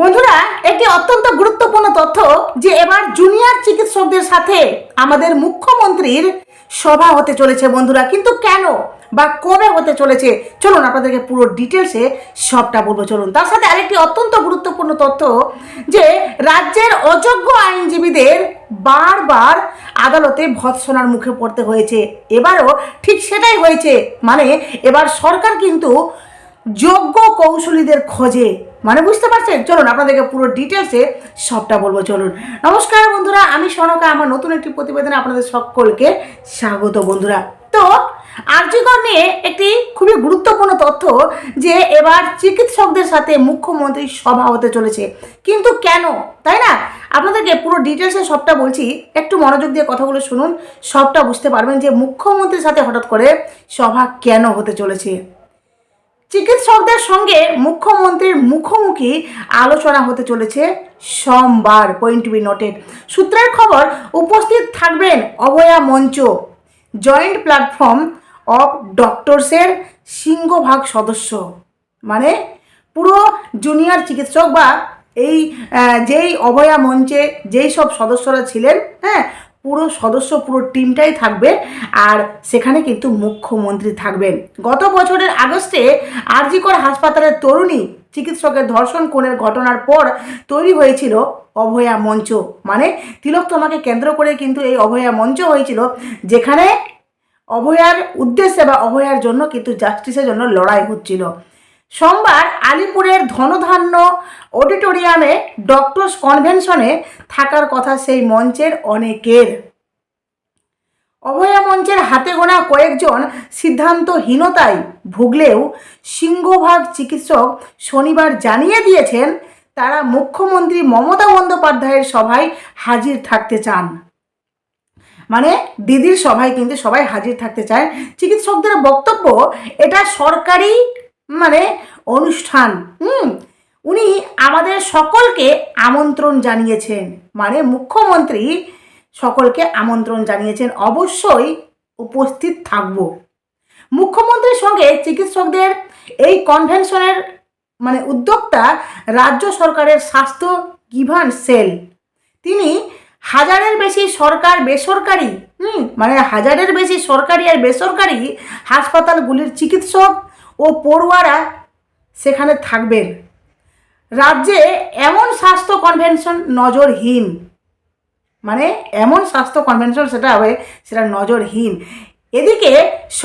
বন্ধুরা, একটি অত্যন্ত গুরুত্বপূর্ণ তথ্য যে এবার জুনিয়র চিকিৎসকদের সাথে আমাদের মুখ্যমন্ত্রীর সভা হতে চলেছে বন্ধুরা। কিন্তু কেন বা কবে হতে চলেছে? চলুন আপনাদেরকে পুরো ডিটেলসে সবটা বলব। চলুন, তার সাথে আরেকটি অত্যন্ত গুরুত্বপূর্ণ তথ্য যে রাজ্যের অযোগ্য আইনজীবীদের বারবার আদালতে ভৎসনার মুখে পড়তে হয়েছে। এবারও ঠিক সেটাই হয়েছে। মানে এবার সরকার কিন্তু যোগ্য কৌশলীদের খোঁজে মানে বুঝতে পারছেন? চলুন আপনাদেরকে পুরো ডিটেলসে সবটা বলব, চলুন। নমস্কার বন্ধুরা, আমি সনকা, আমার নতুন একটি প্রতিবেদনে আপনাদের সকলকে স্বাগত বন্ধুরা। তো আর্যিকর নিয়ে একটি খুবই গুরুত্বপূর্ণ তথ্য যে এবার চিকিৎসকদের সাথে মুখ্যমন্ত্রীর সভা হতে চলেছে। কিন্তু কেন? তাই না? আপনাদেরকে পুরো ডিটেলসে সবটা বলছি। একটু মনোযোগ দিয়ে কথাগুলো শুনুন। সবটা বুঝতে পারবেন যে মুখ্যমন্ত্রীর সাথে হঠাৎ করে সভা কেন হতে চলেছে। চিকিৎসকদের সঙ্গে মুখ্যমন্ত্রীর মুখোমুখি আলোচনা হতে চলেছে সোমবার পয়েন্ট বি নোটেড সূত্রের খবর, উপস্থিত থাকবেন অভয়া মঞ্চ জয়েন্ট প্ল্যাটফর্ম অফ ডক্টরসের সিংহভাগ সদস্য। মানে পুরো জুনিয়র চিকিৎসক বা এই যেই অভয়া মঞ্চে যেই সব সদস্যরা ছিলেন হ্যাঁ পুরো সদস্য, পুরো টিমটাই থাকবে আর সেখানে কিন্তু মুখ্যমন্ত্রী থাকবেন। গত বছরের আগস্টে আরজিকর হাসপাতালের তরুণী চিকিৎসকের ধর্ষণ কোণের ঘটনার পর তৈরি হয়েছিল অভয়া মঞ্চ। মানে তিলোত্তমাকে কেন্দ্র করে কিন্তু এই অভয়া মঞ্চ হয়েছিল, যেখানে অভয়ার উদ্দেশ্যে বা অভয়ার জন্য কিন্তু জাস্টিসের জন্য লড়াই হচ্ছিল। সোমবার আলিপুরের ধনধান্য অডিটোরিয়ামে ডক্টরস কনভেনশনে থাকার কথা সেই মঞ্চের অনেকের। অভয়া মঞ্চের হাতে গোনা কয়েকজন সিদ্ধান্তহীনতায় ভুগলেও সিংহভাগ চিকিৎসক শনিবার জানিয়ে দিয়েছেন, তারা মুখ্যমন্ত্রী মমতা বন্দ্যোপাধ্যায়ের সভায় হাজির থাকতে চান। মানে দিদির সভায় কিন্তু সবাই হাজির থাকতে চায়। চিকিৎসকদের বক্তব্য, এটা সরকারি মানে অনুষ্ঠান, হুম? উনি আমাদের সকলকে আমন্ত্রণ জানিয়েছেন। মানে মুখ্যমন্ত্রী সকলকে আমন্ত্রণ জানিয়েছেন। অবশ্যই উপস্থিত থাকব। মুখ্যমন্ত্রীর সঙ্গে চিকিৎসকদের এই কনভেনশনের মানে উদ্যোক্তা রাজ্য সরকারের স্বাস্থ্য গিভান সেল। তিনি হাজারের বেশি সরকার বেসরকারি, হুম? মানে হাজারের বেশি সরকারি আর বেসরকারি হাসপাতালগুলির চিকিৎসক ও পড়ুয়ারা সেখানে থাকবেন। রাজ্যে এমন স্বাস্থ্য কনভেনশন নজরহীন। মানে এমন স্বাস্থ্য কনভেনশন সেটা হবে, সেটা নজরহীন। এদিকে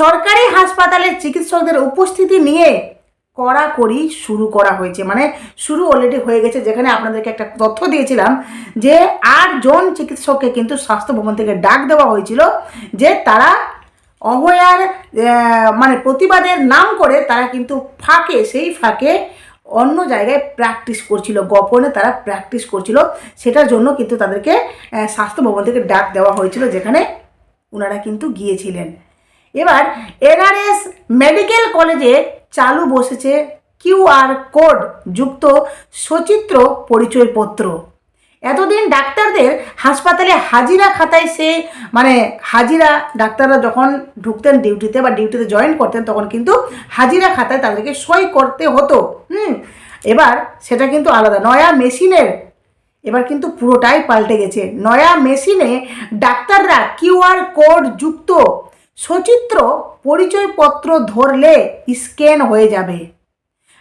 সরকারি হাসপাতালের চিকিৎসকদের উপস্থিতি নিয়ে কড়াকড়ি শুরু করা হয়েছে। মানে শুরু অলরেডি হয়ে গেছে, যেখানে আপনাদেরকে একটা তথ্য দিয়েছিলাম যে আটজন চিকিৎসককে কিন্তু স্বাস্থ্য ভবন থেকে ডাক দেওয়া হয়েছিল যে তারা অভয়ার মানে প্রতিবাদের নাম করে তারা কিন্তু ফাঁকে, সেই ফাঁকে অন্য জায়গায় প্র্যাকটিস করছিল, গোপনে তারা প্র্যাকটিস করছিল। সেটার জন্য কিন্তু তাদেরকে স্বাস্থ্য ভবন থেকে ডাক দেওয়া হয়েছিল, যেখানে ওনারা কিন্তু গিয়েছিলেন। এবার এনআরএস মেডিকেল কলেজে চালু বসেছে কিউআর কোড যুক্ত সচিত্র পরিচয়পত্র। এতদিন ডাক্তারদের হাসপাতালে হাজিরা খাতায় সে মানে হাজিরা ডাক্তাররা যখন ঢুকতেন ডিউটিতে বা ডিউটিতে জয়েন করতেন, তখন কিন্তু হাজিরা খাতায় তাদেরকে সই করতে হতো। হুম? এবার সেটা কিন্তু আলাদা। নয়া মেশিনের, এবার কিন্তু পুরোটাই পাল্টে গেছে। নয়া মেশিনে ডাক্তাররা কিউআর কোড যুক্ত সচিত্র পরিচয়পত্র ধরলে স্ক্যান হয়ে যাবে।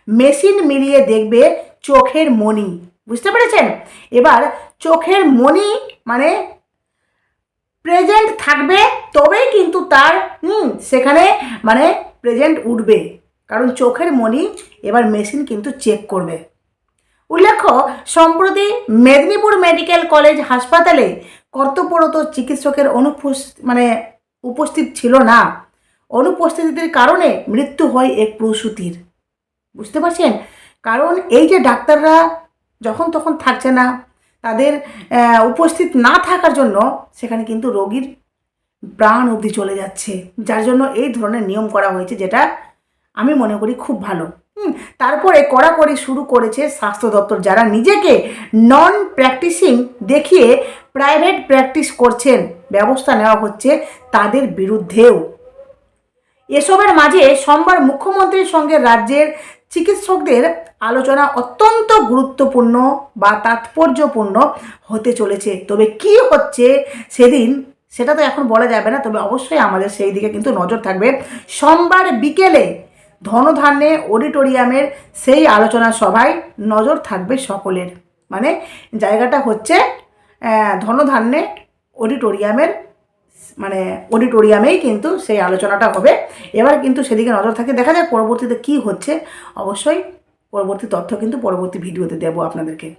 মেশিন মিলিয়ে দেখবে চোখের মণি। বুঝতে পেরেছেন? এবার চোখের মণি মানে প্রেজেন্ট থাকবে, তবেই কিন্তু তার, হুম, সেখানে মানে প্রেজেন্ট উঠবে। কারণ চোখের মণি এবার মেশিন কিন্তু চেক করবে। উল্লেখ্য, সম্প্রতি মেদিনীপুর মেডিকেল কলেজ হাসপাতালে কর্তব্যরত চিকিৎসকের অনুপস্থিত মানে উপস্থিত ছিল না। অনুপস্থিতির কারণে মৃত্যু হয় এক প্রসূতির। বুঝতে পারছেন? কারণ এই যে ডাক্তাররা যখন তখন থাকছে না, তাদের উপস্থিত না থাকার জন্য সেখানে কিন্তু রোগীর প্রাণ অবধি চলে যাচ্ছে। যার জন্য এই ধরনের নিয়ম করা হয়েছে যেটা আমি মনে করি খুব ভালো। তারপরে কড়াকড়ি শুরু করেছে স্বাস্থ্য দপ্তর। যারা নিজেকে নন প্র্যাকটিসিং দেখিয়ে প্রাইভেট প্র্যাকটিস করছেন, ব্যবস্থা নেওয়া হচ্ছে তাদের বিরুদ্ধেও। এসবের মাঝে সোমবার মুখ্যমন্ত্রীর সঙ্গে রাজ্যের চিকিৎসকদের আলোচনা অত্যন্ত গুরুত্বপূর্ণ বা তাৎপর্যপূর্ণ হতে চলেছে। তবে কি হচ্ছে সেদিন সেটা তো এখন বলা যাবে না, তবে অবশ্যই আমাদের সেই দিকে কিন্তু নজর থাকবে। সোমবার বিকেলে ধনধান্যে অডিটোরিয়ামের সেই আলোচনা সভায় নজর থাকবে সকলের। মানে জায়গাটা হচ্ছে ধনধান্যে অডিটোরিয়ামের মানে অডিটোরিয়ামেই কিন্তু সেই আলোচনাটা হবে। এবার কিন্তু সেদিকে নজর থাকে। দেখা যাক পরবর্তীতে কি হচ্ছে। অবশ্যই পরবর্তী তথ্য কিন্তু পরবর্তী ভিডিওতে দেবো আপনাদেরকে।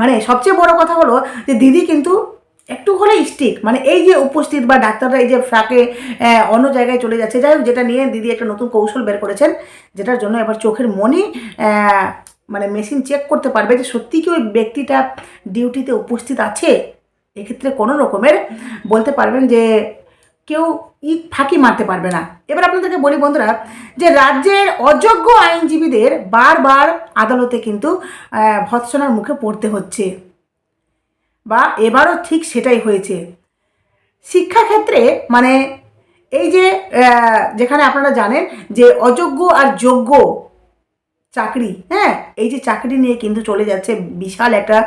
মানে সবচেয়ে বড় কথা হলো যে দিদি কিন্তু একটু হলে স্টিক মানে এই যে উপস্থিত বা ডাক্তাররা এই যে ফাঁকে অন্য জায়গায় চলে যাচ্ছে, যাই হোক, যেটা নিয়ে দিদি একটা নতুন কৌশল বের করেছেন, যেটার জন্য এবার চোখের মনি মানে মেশিন চেক করতে পারবে যে সত্যি কি ওই ব্যক্তিটা ডিউটিতে উপস্থিত আছে? এক্ষেত্রে কোনো রকমের বলতে পারবেন যে কেউ ই ফাঁকি মারতে পারবে না। এবার আপনাদেরকে বলি, বন্ধুরা, যে রাজ্যের অযোগ্য আইনজীবীদের বারবার আদালতে কিন্তু ভৎসনার মুখে পড়তে হচ্ছে। বা এবারও ঠিক সেটাই হয়েছে। শিক্ষাক্ষেত্রে মানে এই যে যেখানে আপনারা জানেন যে অযোগ্য আর যোগ্য চাকরি হ্যাঁ? এই যে চাকরি নিয়ে কিন্তু চলে যাচ্ছে বিশাল একটা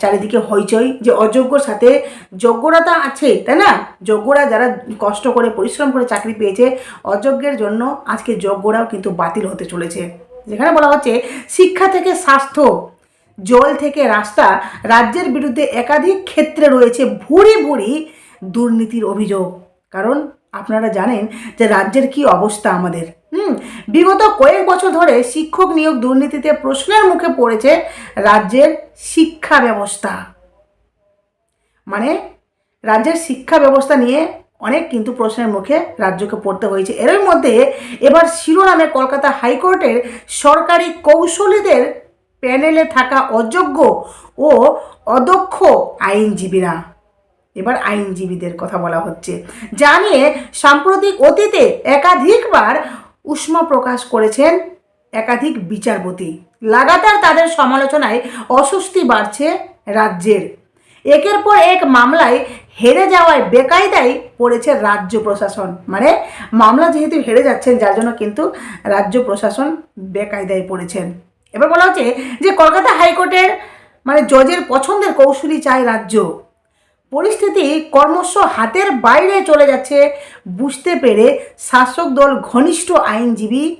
চারিদিকে হইচই যে অযোগ্যর সাথে যোগ্যরা তো আছে, তাই না? যোগ্যরা যারা কষ্ট করে, পরিশ্রম করে চাকরি পেয়েছে, অযোগ্যের জন্য আজকে যোগ্যরাও কিন্তু বাতিল হতে চলেছে। যেখানে বলা হচ্ছে, শিক্ষা থেকে স্বাস্থ্য, জল থেকে রাস্তা, রাজ্যের বিরুদ্ধে একাধিক ক্ষেত্রে রয়েছে ভুরি ভুরি দুর্নীতির অভিযোগ। কারণ আপনারা জানেন যে রাজ্যের কি অবস্থা আমাদের, হুম? বিগত কয়েক বছর ধরে শিক্ষক নিয়োগ দুর্নীতিতে প্রশ্নের মুখে পড়েছে রাজ্যের শিক্ষা ব্যবস্থা। মানে রাজ্যের শিক্ষা ব্যবস্থা নিয়ে অনেক কিন্তু প্রশ্নের মুখে রাজ্যকে পড়তে হয়েছে। এর মধ্যে এবার শিরোনামে কলকাতা হাইকোর্টের সরকারি কৌশলীদের প্যানেলে থাকা অযোগ্য ও অদক্ষ আইনজীবীরা। এবার আইনজীবীদের কথা বলা হচ্ছে। যা নিয়ে সাম্প্রতিক অতীতে একাধিকবার উষ্মা প্রকাশ করেছেন একাধিক বিচারপতি। লাগাতার তাদের সমালোচনায় অস্বস্তি বাড়ছে রাজ্যের। একের পর এক মামলায় হেরে যাওয়ায় বেকায়দায় পড়েছে রাজ্য প্রশাসন। মানে মামলা যেহেতু হেরে যাচ্ছেন, যার জন্য কিন্তু রাজ্য প্রশাসন বেকায়দায় পড়েছেন। এবার বলা হচ্ছে যে কলকাতা হাইকোর্টের মানে জজের পছন্দের কৌশলী চায় রাজ্য। পরিস্থিতি ক্রমশ হাতের বাইরে চলে যাচ্ছে। বুঝতে পেরে শাসক দল ঘনিষ্ঠ আইনজীবী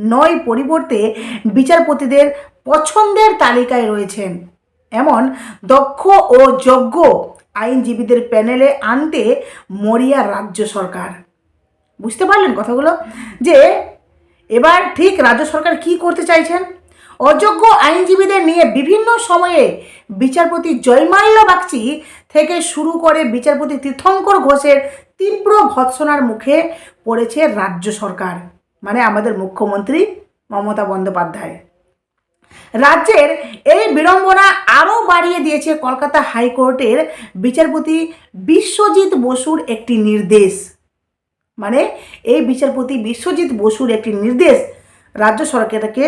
নয় পরিবর্তে বিচারপতিদের পছন্দের তালিকায় রয়েছেন। এমন দক্ষ ও যোগ্য আইনজীবীদের প্যানেলে আনতে মরিয়া রাজ্য সরকার। বুঝতে পারলেন কথাগুলো? যে এবার ঠিক রাজ্য সরকার কি করতে চাইছেন? অযোগ্য আইনজীবীদের নিয়ে বিভিন্ন সময়ে বিচারপতি জয়মাল্য বাগচি থেকে শুরু করে বিচারপতি তীর্থঙ্কর ঘোষের তীব্র ভৎসনার মুখে পড়েছে রাজ্য সরকার মানে আমাদের মুখ্যমন্ত্রী মমতা বন্দ্যোপাধ্যায়। রাজ্যের এই বিড়ম্বনা আরও বাড়িয়ে দিয়েছে কলকাতা হাইকোর্টের বিচারপতি বিশ্বজিৎ বসুর একটি নির্দেশ। মানে এই বিচারপতি বিশ্বজিৎ বসুর একটি নির্দেশ রাজ্য সরকারকে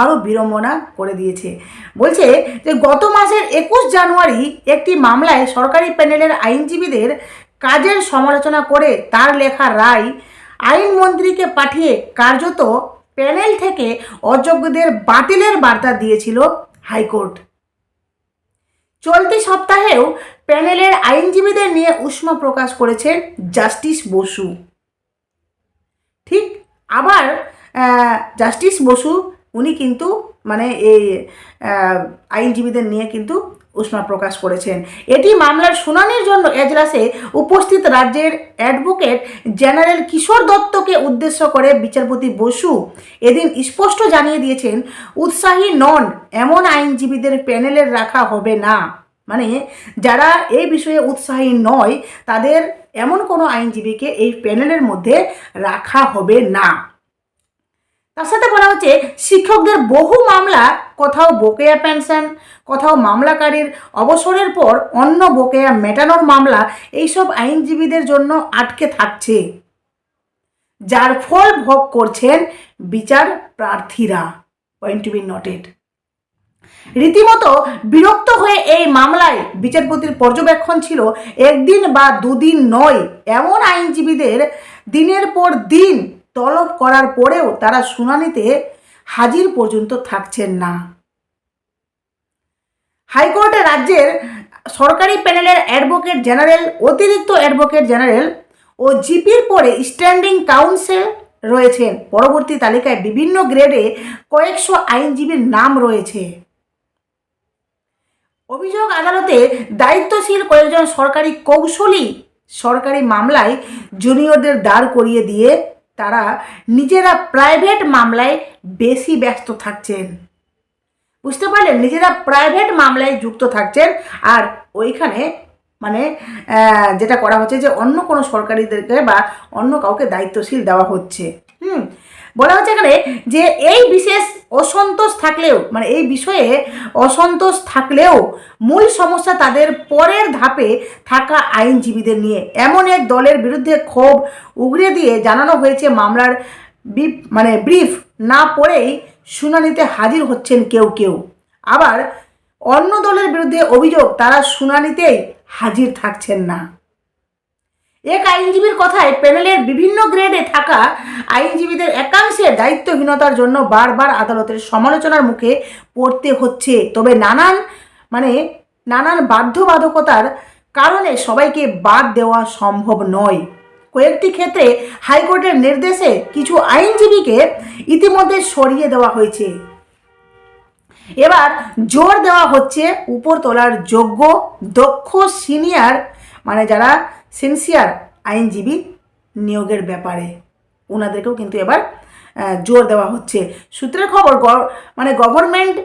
আরও বিড়ম্বনা করে দিয়েছে। বলছে যে, গত মাসের একুশ জানুয়ারি একটি মামলায় সরকারি প্যানেলের আইনজীবীদের কাজের সমালোচনা করে তার লেখা রায়, আইনমন্ত্রীকে পাঠিয়ে কার্যত প্যানেল থেকে অযোগ্যদের বাতিলের বার্তা দিয়েছিল হাইকোর্ট। চলতি সপ্তাহেও প্যানেলের আইনজীবীদের নিয়ে উষ্মা প্রকাশ করেছেন জাস্টিস বসু। ঠিক আবার জাস্টিস বসু উনি কিন্তু মানে এই আইনজীবীদের নিয়ে কিন্তু উষ্মা প্রকাশ করেছেন। এটি মামলার শুনানির জন্য এজলাসে উপস্থিত রাজ্যের অ্যাডভোকেট জেনারেল কিশোর দত্তকে উদ্দেশ্য করে বিচারপতি বসু এদিন স্পষ্ট জানিয়ে দিয়েছেন, উৎসাহী নন, এমন আইনজীবীদের প্যানেলের রাখা হবে না। মানে যারা এই বিষয়ে উৎসাহী নয়, তাদের এমন কোনো আইনজীবীকে এই প্যানেলের মধ্যে রাখা হবে না। তার সাথে বলা হচ্ছে, শিক্ষকদের বহু মামলা, কোথাও বকেয়া পেনশন, কোথাও মামলাকারীর অবসরের পর অন্য বকেয়া মেটানোর মামলা, এইসব আইনজীবীদের জন্য আটকে থাকছে। যার ফল ভোগ করছেন বিচার প্রার্থীরা। পয়েন্ট টু বি নোটেড রীতিমতো বিরক্ত হয়ে এই মামলায় বিচারপতির পর্যবেক্ষণ ছিল একদিন বা দুদিন নয়, এমন আইনজীবীদের দিনের পর দিন তলব করার পরেও তারা শুনানিতে হাজির পর্যন্ত থাকছেন না। হাইকোর্টে রাজ্যের সরকারি প্যানেলের অ্যাডভোকেট জেনারেল, অতিরিক্ত অ্যাডভোকেট জেনারেল ও জিপির পরে স্ট্যান্ডিং কাউন্সিল রয়েছেন। পরবর্তী তালিকায় বিভিন্ন গ্রেডে কয়েকশো আইনজীবীর নাম রয়েছে। অভিযোগ আদালতে দায়িত্বশীল কয়েকজন সরকারি কৌশলী সরকারি মামলায় জুনিয়রদের দাঁড় করিয়ে দিয়ে তারা নিজেরা প্রাইভেট মামলায় বেশি ব্যস্ত থাকছেন। বুঝতে পারলেন? নিজেরা প্রাইভেট মামলায় যুক্ত থাকছেন। আর ওইখানে মানে যেটা করা হচ্ছে যে অন্য কোনো সরকারিদেরকে বা অন্য কাউকে দায়িত্বশীল দেওয়া হচ্ছে। হুম? বলা হচ্ছে এখানে যে এই বিশেষ অসন্তোষ থাকলেও মানে এই বিষয়ে অসন্তোষ থাকলেও মূল সমস্যা তাদের পরের ধাপে থাকা আইনজীবীদের নিয়ে। এমন এক দলের বিরুদ্ধে ক্ষোভ উগরে দিয়ে জানানো হয়েছে মামলার মানে ব্রিফ না পড়েই শুনানিতে হাজির হচ্ছেন কেউ কেউ। আবার অন্য দলের বিরুদ্ধে অভিযোগ তারা শুনানিতেই হাজির থাকছেন না। এক আইনজীবীর কথায় প্যানেলের বিভিন্ন গ্রেডে থাকা আইনজীবীদের একাংশের দায়িত্বহীনতার জন্য বারবার আদালতের সমালোচনার মুখে পড়তে হচ্ছে। তবে নানান মানে নানান বাধ্যবাধকতার কারণে সবাইকে বাদ দেওয়া সম্ভব নয়। কয়েকটি ক্ষেত্রে হাইকোর্টের নির্দেশে কিছু আইনজীবীকে ইতিমধ্যে সরিয়ে দেওয়া হয়েছে। এবার জোর দেওয়া হচ্ছে উপর তোলার যোগ্য, দক্ষ সিনিয়র মানে যারা সিনসিয়ার আইনজীবী নিয়োগের ব্যাপারে। ওনাদেরকেও কিন্তু এবার জোর দেওয়া হচ্ছে। সূত্রের খবর মানে গভর্নমেন্ট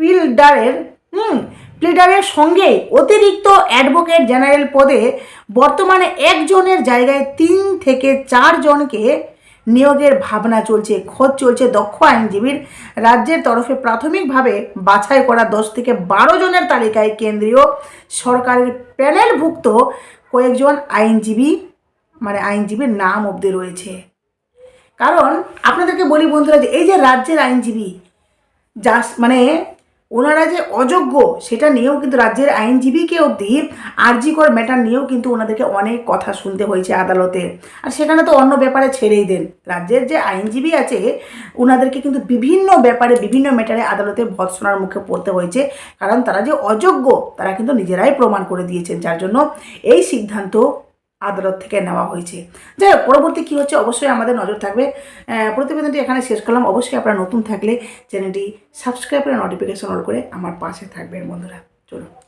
পিলডারের হুম প্লিডারের সঙ্গে অতিরিক্ত অ্যাডভোকেট জেনারেল পদে বর্তমানে একজনের জায়গায় তিন থেকে চারজনকে নিয়োগের ভাবনা চলছে, খোঁজ চলছে দক্ষ আইনজীবীর। রাজ্যের তরফে প্রাথমিকভাবে বাছাই করা দশ থেকে বারো জনের তালিকায় কেন্দ্রীয় সরকারের প্যানেলভুক্ত কয়েকজন আইনজীবী মানে আইনজীবীর নাম অবধি রয়েছে। কারণ, আপনাদেরকে বলি বন্ধুরা যে এই যে রাজ্যের আইনজীবী যা মানে ওনারা যে অযোগ্য, সেটা নিয়েও কিন্তু রাজ্যের আইনজীবীকে অবধি আরজিকর ম্যাটার নিয়েও কিন্তু ওনাদেরকে অনেক কথা শুনতে হয়েছে আদালতে। আর সেখানে তো অন্য ব্যাপারে ছেড়েই দেন। রাজ্যের যে আইনজীবী আছে, ওনাদেরকে কিন্তু বিভিন্ন ব্যাপারে, বিভিন্ন ম্যাটারে আদালতে ভৎসনার মুখে পড়তে হয়েছে। কারণ তারা যে অযোগ্য, তারা কিন্তু নিজেরাই প্রমাণ করে দিয়েছেন। যার জন্য এই সিদ্ধান্ত আদালত থেকে নেওয়া হয়েছে। যাই হোক, পরবর্তী কী হচ্ছে অবশ্যই আমাদের নজর থাকবে। প্রতিবেদনটি এখানে শেষ করলাম। অবশ্যই আপনারা নতুন থাকলে চ্যানেলটি সাবস্ক্রাইব করে নোটিফিকেশন অন করে আমার পাশে থাকবেন বন্ধুরা। চলুন।